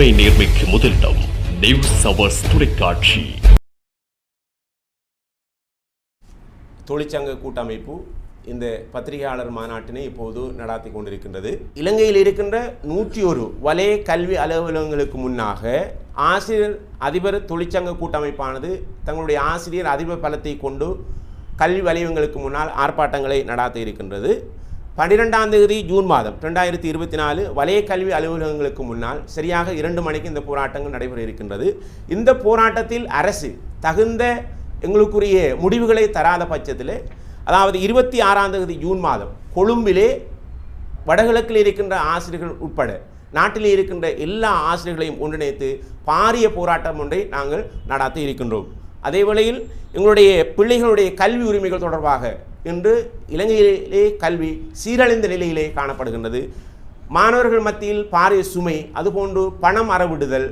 உண்மை நேர்மைக்கு முதலிடம் நியூஸ் அவர்ஸ் தொலைக்காட்சி. தொழிற்சங்க கூட்டமைப்பு இந்த பத்திரிகையாளர் மாநாட்டினை இப்போது நடாத்தி கொண்டிருக்கின்றது. இலங்கையில் இருக்கின்ற நூற்றி ஒரு வலய கல்வி அலுவலகங்களுக்கு முன்னாக ஆசிரியர் அதிபர் தொழிற்சங்க கூட்டமைப்பானது தங்களுடைய ஆசிரியர் அதிபர் பலத்தை கொண்டு கல்வி வலயங்களுக்கு முன்னால் ஆர்ப்பாட்டங்களை நடாத்த இருக்கின்றது. பன்னிரெண்டாம் தேதி ஜூன் மாதம் ரெண்டாயிரத்தி இருபத்தி நாலு வலய கல்வி அலுவலகங்களுக்கு முன்னால் சரியாக இரண்டு மணிக்கு இந்த போராட்டங்கள் நடைபெற இருக்கின்றது. இந்த போராட்டத்தில் அரசு தகுந்த எங்களுக்குரிய முடிவுகளை தராத பட்சத்தில் அதாவது இருபத்தி ஆறாம் தேதி ஜூன் மாதம் கொழும்பிலே வடகிழக்கில் இருக்கின்ற ஆசிரியர்கள் உட்பட நாட்டில் இருக்கின்ற எல்லா ஆசிரியர்களையும் ஒன்றிணைத்து பாரிய போராட்டம் ஒன்றை நாங்கள் நடாத்தி இருக்கின்றோம். அதே வேளையில் எங்களுடைய பிள்ளைகளுடைய கல்வி உரிமைகள் தொடர்பாக இன்று இலங்கையிலே கல்வி சீரழிந்த நிலையிலே காணப்படுகின்றது. மாணவர்கள் மத்தியில் பாரிய சுமை அதுபோன்று பணம் அறவிடுதல்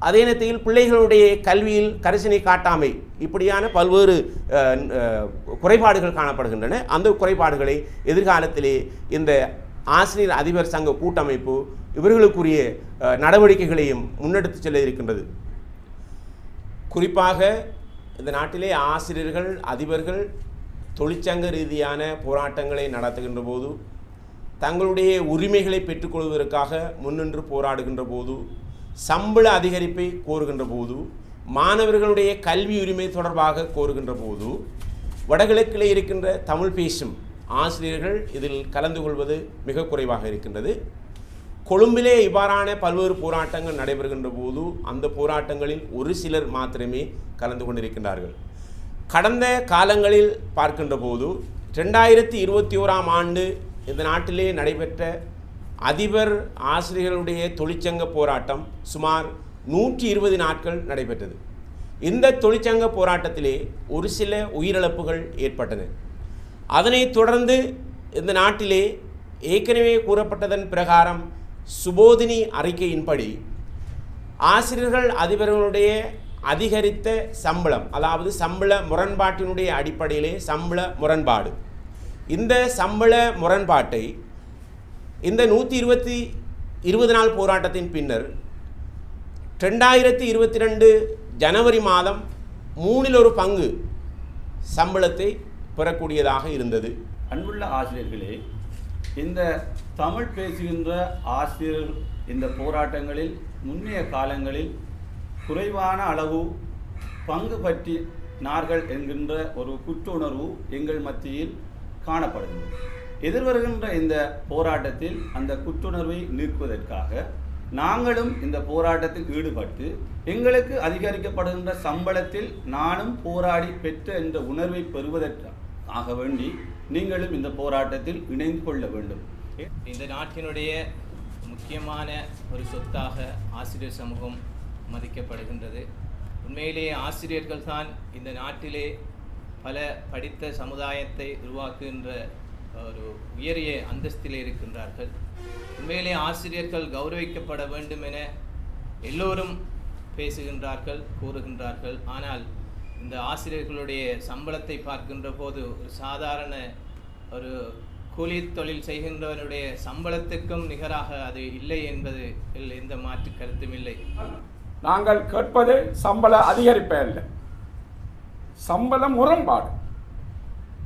அதே நேரத்தில் பிள்ளைகளுடைய கல்வியில் கரிசனை காட்டாமை இப்படியான பல்வேறு அஹ், குறைபாடுகள் காணப்படுகின்றன. அந்த குறைபாடுகளை எதிர்காலத்திலே இந்த ஆசிரியர் அதிபர் சங்க கூட்டமைப்பு இவர்களுக்குரிய நடவடிக்கைகளையும் முன்னெடுத்து செல்ல இருக்கின்றது. குறிப்பாக இந்த நாட்டிலே ஆசிரியர்கள் அதிபர்கள் தொழிற்சங்க ரீதியான போராட்டங்களை நடத்துகின்ற போது தங்களுடைய உரிமைகளை பெற்றுக்கொள்வதற்காக முன்னின்று போராடுகின்ற போது சம்பள அதிகரிப்பை கோருகின்ற போது மாணவர்களுடைய கல்வி உரிமை தொடர்பாக கோருகின்ற போது வடகிழக்கில் இருக்கின்ற தமிழ் பேசும் ஆசிரியர்கள் இதில் கலந்து கொள்வது மிக குறைவாக இருக்கின்றது. கொழும்பிலே இவ்வாறான பல்வேறு போராட்டங்கள் நடைபெறுகின்ற போது அந்த போராட்டங்களில் ஒரு சிலர் மாத்திரமே கலந்து கொண்டிருக்கின்றார்கள். கடந்த காலங்களில் பார்க்கின்ற போது ரெண்டாயிரத்தி இருபத்தி ஓராம் ஆண்டு இந்த நாட்டிலே நடைபெற்ற அதிபர் ஆசிரியர்களுடைய தொழிற்சங்க போராட்டம் சுமார் நூற்றி இருபது நாட்கள் நடைபெற்றது. இந்த தொழிற்சங்க போராட்டத்திலே ஒரு சில உயிரிழப்புகள் ஏற்பட்டன அதனைத் தொடர்ந்து இந்த நாட்டிலே ஏற்கனவே கூறப்பட்டதன் பிரகாரம் சுபோதினி அறிக்கையின்படி ஆசிரியர்கள் அதிபர்களுடைய அதிகரித்த சம்பளம் அதாவது சம்பள முரண்பாட்டினுடைய அடிப்படையிலே சம்பள முரண்பாடு. இந்த சம்பள முரண்பாட்டை இந்த நூற்றி இருபத்தி இருபது நாள் போராட்டத்தின் பின்னர் ரெண்டாயிரத்தி இருபத்தி ரெண்டு ஜனவரி மாதம் மூணில் ஒரு பங்கு சம்பளத்தை பெறக்கூடியதாக இருந்தது. அன்புள்ள ஆசிரியர்களே இந்த தமிழ் பேசுகின்ற ஆசிரியர் இந்த போராட்டங்களில் முன்னைய காலங்களில் குறைவான அளவு பங்கு பற்றினார்கள் என்கின்ற ஒரு குற்றுணர்வு எங்கள் மத்தியில் காணப்படுகிறது. எதிர்வருகின்ற இந்த போராட்டத்தில் அந்த குற்றுணர்வை நீக்குவதற்காக நாங்களும் இந்த போராட்டத்தில் ஈடுபட்டு எங்களுக்கு அதிகரிக்கப்படுகின்ற சம்பளத்தில் நானும் போராடி பெற்ற என்ற உணர்வை பெறுவதற்காக வேண்டி நீங்களும் இந்த போராட்டத்தில் இணைந்து கொள்ள வேண்டும். இந்த நாட்டினுடைய முக்கியமான ஒரு சொத்தாக ஆசிரியர் சமூகம் மதிக்கப்படுகின்றது. உண்மையிலேயே ஆசிரியர்கள் தான் இந்த நாட்டிலே பல படித்த சமுதாயத்தை உருவாக்குகின்ற ஒரு உயரிய அந்தஸ்திலே இருக்கின்றார்கள். உண்மையிலே ஆசிரியர்கள் கௌரவிக்கப்பட வேண்டும் என எல்லோரும் பேசுகின்றார்கள் கூறுகின்றார்கள். ஆனால் இந்த ஆசிரியர்களுடைய சம்பளத்தை பார்க்கின்ற போது ஒரு சாதாரண ஒரு கூலி தொழில் செய்கின்றவனுடைய சம்பளத்துக்கும் நிகராக அது இல்லை என்பது எந்த மாற்று கருத்தும் இல்லை. நாங்கள் கேட்பது சம்பள அதிகரிப்பே இல்லை சம்பள முரண்பாடு.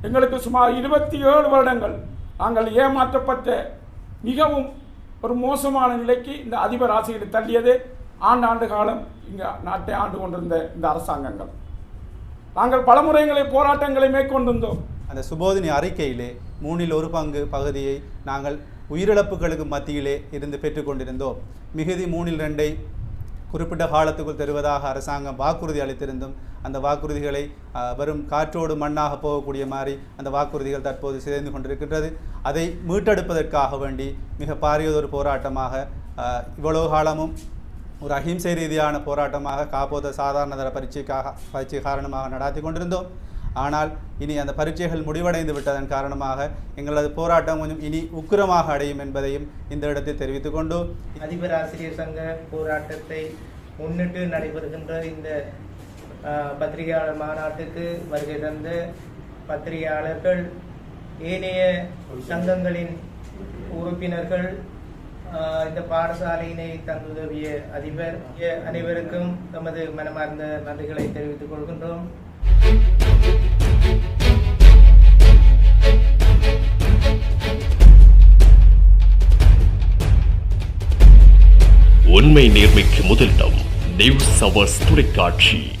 எங்களுக்கு சுமார் இருபத்தி ஏழு வருடங்கள் நாங்கள் ஏமாற்றப்பட்ட மிகவும் ஒரு மோசமான நிலைக்கு இந்த அதிபர் ஆசைகளை தள்ளியது. ஆண்டாண்டு காலம் இங்கே நாட்டை ஆண்டு கொண்டிருந்த இந்த அரசாங்கங்கள். நாங்கள் பல முறைகளை போராட்டங்களை மேற்கொண்டிருந்தோம். அந்த சுபோதினி அறிக்கையிலே மூணில் ஒரு பங்கு பகுதியை நாங்கள் உயிரிழப்புகளுக்கு மத்தியிலே இருந்து பெற்றுக்கொண்டிருந்தோம். மிகுதி மூணில் ரெண்டை குறிப்பிட்ட காலத்துக்குள் தருவதாக அரசாங்கம் வாக்குறுதி அளித்திருந்தும் அந்த வாக்குறுதிகளை வெறும் காற்றோடு மண்ணாக போகக்கூடிய மாதிரி அந்த வாக்குறுதிகள் தற்போது சிதைந்து கொண்டிருக்கின்றது. அதை மீட்டெடுப்பதற்காக வேண்டி மிக பாரியதொரு போராட்டமாக இவ்வளவு காலமும் ஒரு அஹிம்சை ரீதியான போராட்டமாக காப்போத சாதாரண தர பரீட்சைக்காக பரீட்சை காரணமாக நடாத்தி கொண்டிருந்தோம். ஆனால் இனி அந்த பரீட்சைகள் முடிவடைந்து விட்டதன் காரணமாக எங்களது போராட்டம் கொஞ்சம் இனி உக்கிரமாக அடையும் என்பதையும் இந்த இடத்தில் தெரிவித்துக் கொண்டு அதிபர் ஆசிரியர் சங்க போராட்டத்தை முன்னிட்டு நடைபெறுகின்ற இந்த பத்திரிகையாளர் மாநாட்டுக்கு வருகை தந்த பத்திரிகையாளர்கள் ஏனைய சங்கங்களின் உறுப்பினர்கள் இந்த பாடசாலையினை தந்துதவிய அதிபர் அனைவருக்கும் தமது மனமார்ந்த நன்றிகளை தெரிவித்துக் கொள்கின்றோம். உண்மை நேர்மைக்கு முதலிடம் நியூஸ் அவர்ஸ் தொலைக்காட்சி.